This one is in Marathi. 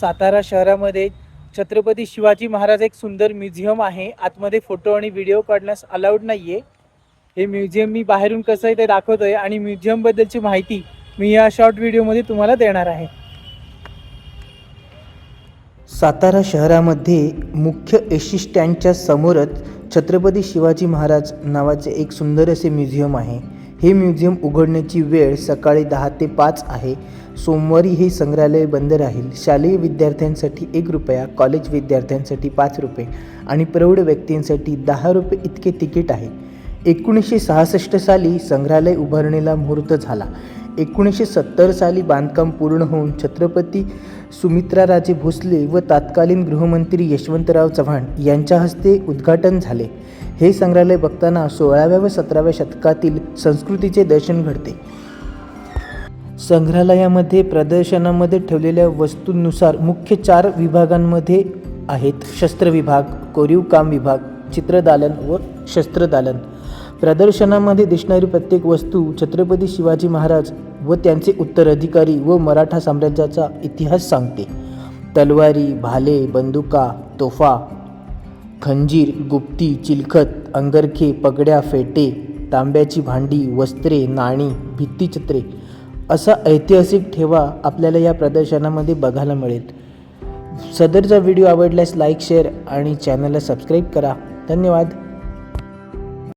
सातारा शहरामध्ये छत्रपती शिवाजी महाराज एक सुंदर म्युझियम आहे. आतमध्ये फोटो आणि व्हिडिओ काढण्यास अलाउड नाही आहे हे म्युझियम मी बाहेरून कसं आहे ते दाखवतो आहे आणि म्युझियमबद्दलची माहिती मी या शॉर्ट व्हिडिओमध्ये तुम्हाला देणार आहे. सातारा शहरामध्ये मुख्य एसी स्टँडच्या समोरच छत्रपती शिवाजी महाराज नावाचे एक सुंदर असे म्युझियम आहे. हे म्युझियम उघडण्याची वेळ सकाळी दहा ते पाच आहे. सोमवारी हे संग्रहालय बंद राहील. शालेय विद्यार्थ्यांसाठी एक रुपया कॉलेज विद्यार्थ्यांसाठी पाच रुपये आणि प्रौढ व्यक्तींसाठी दहा रुपये इतके तिकीट आहे. एकोणीसशे सहासष्ट साली संग्रहालय उभारणीला मुहूर्त झाला. एकोणीसशे सत्तर साली बांधकाम पूर्ण होऊन छत्रपती सुमित्राराजे भोसले व तत्कालीन गृहमंत्री यशवंतराव चव्हाण यांच्या हस्ते उद्घाटन झाले. हे संग्रहालय बघताना सोळाव्या व सतराव्या शतकातील संस्कृतीचे दर्शन घडते. संग्रहालयामध्ये प्रदर्शनामध्ये ठेवलेल्या वस्तूंनुसार मुख्य चार विभागांमध्ये आहेत. शस्त्र विभाग कोरीव काम विभाग चित्रदालन व शस्त्रदालन. प्रदर्शनामध्ये दिसणारी प्रत्येक वस्तू छत्रपती शिवाजी महाराज व त्यांचे उत्तराधिकारी व मराठा साम्राज्याचा इतिहास सांगते. तलवारी भाले बंदुका तोफा खंजीर गुप्ती चिलखत अंगरखे पगड्या फेटे तांब्याची भांडी वस्त्रे नाणी भित्तीचित्रे असा ऐतिहासिक ठेवा आपल्याला या प्रदर्शनामध्ये बघायला मिळेल. सदरचा व्हिडिओ आवडल्यास लाईक शेअर आणि चॅनलला सबस्क्राईब करा. धन्यवाद.